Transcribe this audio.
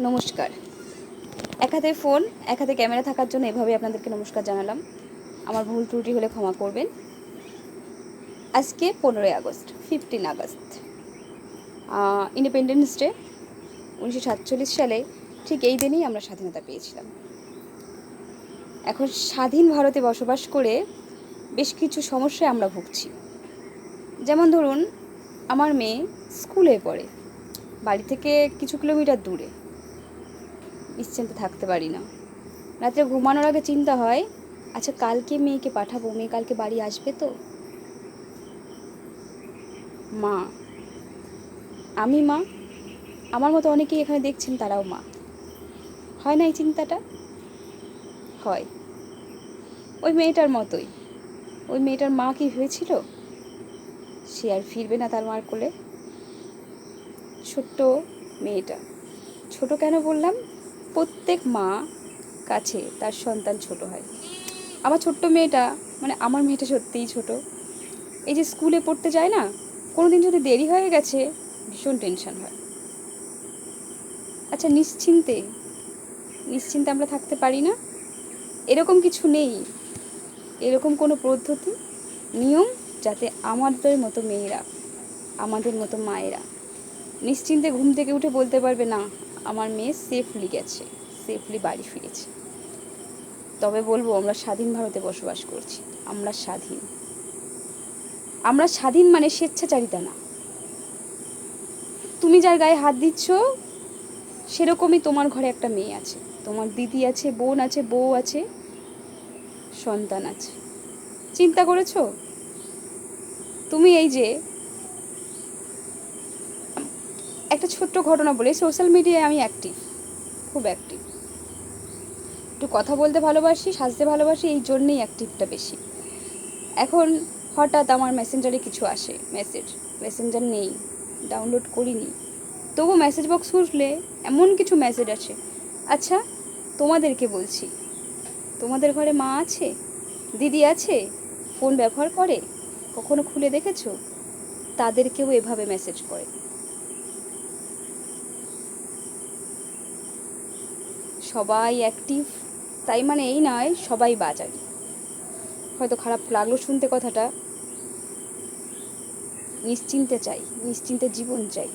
নমস্কার। এক হাতে ফোন, এক হাতে ক্যামেরা থাকার জন্য এভাবে আপনাদেরকে নমস্কার জানালাম। আমার ভুল ত্রুটি হলে ক্ষমা করবেন। আজকে পনেরোই August fifteen August. Independence Day উনিশশো সাতচল্লিশ সালে ঠিক এই দিনেই আমরা স্বাধীনতা পেয়েছিলাম। এখন স্বাধীন ভারতে বসবাস করে বেশ কিছু সমস্যায় আমরা ভুগছি। যেমন ধরুন, আমার মেয়ে স্কুলে পড়ে, বাড়ি থেকে কিছু কিলোমিটার দূরে। নিশ্চিন্তে থাকতে পারি না। রাত্রে ঘুমানোর আগে চিন্তা হয় আচ্ছা কালকে মেয়েকে পাঠাবো, মেয়ে কালকে বাড়ি আসবে তো? মা, আমি মা? আমার মতো অনেকেই এখানে দেখছেন তারাও মা। হয় না এই চিন্তাটা? হয়। ওই মেয়েটার মতোই। ওই মেয়েটার মা কি হয়েছিল? সে আর ফিরবে না তার মার কোলে। ছোট্ট মেয়েটা। ছোট কেন বললাম? প্রত্যেক মা কাছে তার সন্তান ছোট হয়। আমার ছোট্ট মেয়েটা মানে আমার মেয়েটা সত্যিই ছোট। এই যে স্কুলে পড়তে যায় না কোনো দিন যদি দেরি হয়ে গেছে, ভীষণ টেনশন হয়। আচ্ছা নিশ্চিন্তে নিশ্চিন্তে আমরা থাকতে পারি না? এরকম কিছু নেই। এরকম কোনো পদ্ধতি, নিয়ম যাতে আমাদের মতো মেয়েরা, আমাদের মতো মায়েরা নিশ্চিন্তে ঘুম থেকে উঠে বলতে পারবে, না আমার মেয়ে সেফলি গেছে সেফলি বাড়ি ফিরেছে। তবে বলব, আমরা স্বাধীন ভারতে বসবাস করছি, আমরা স্বাধীন। আমরা স্বাধীন মানে স্বেচ্ছাচারিতা না। তুমি যার গায়ে হাত দিচ্ছ, সেরকমই তোমার ঘরে একটা মেয়ে আছে, তোমার দিদি আছে, বোন আছে, বউ আছে, সন্তান আছে। চিন্তা করেছ? তুমি এই যে একটা ছোট্ট ঘটনা বলি সোশ্যাল মিডিয়ায় আমি অ্যাক্টিভ খুব অ্যাক্টিভ একটু কথা বলতে ভালোবাসি, সাজতে ভালোবাসি, এই জন্যেই অ্যাক্টিভটা বেশি। এখন হঠাৎ আমার মেসেঞ্জারে কিছু আসে মেসেজ মেসেঞ্জার নেই ডাউনলোড করিনি। তবু মেসেজ বক্স খুঁজলে এমন কিছু মেসেজ আছে আচ্ছা তোমাদেরকে বলছি, তোমাদের ঘরে মা আছে? দিদি আছে? ফোন ব্যবহার করে? কখনো খুলে দেখেছ? তাদেরকেও এভাবে মেসেজ করে। সবাই অ্যাক্টিভ তাই মানে এই নয়, সবাই বাজারি। হয়তো খারাপ লাগল শুনতে কথাটা। নিশ্চিন্তে চাই, নিশ্চিন্তে জীবন চাই।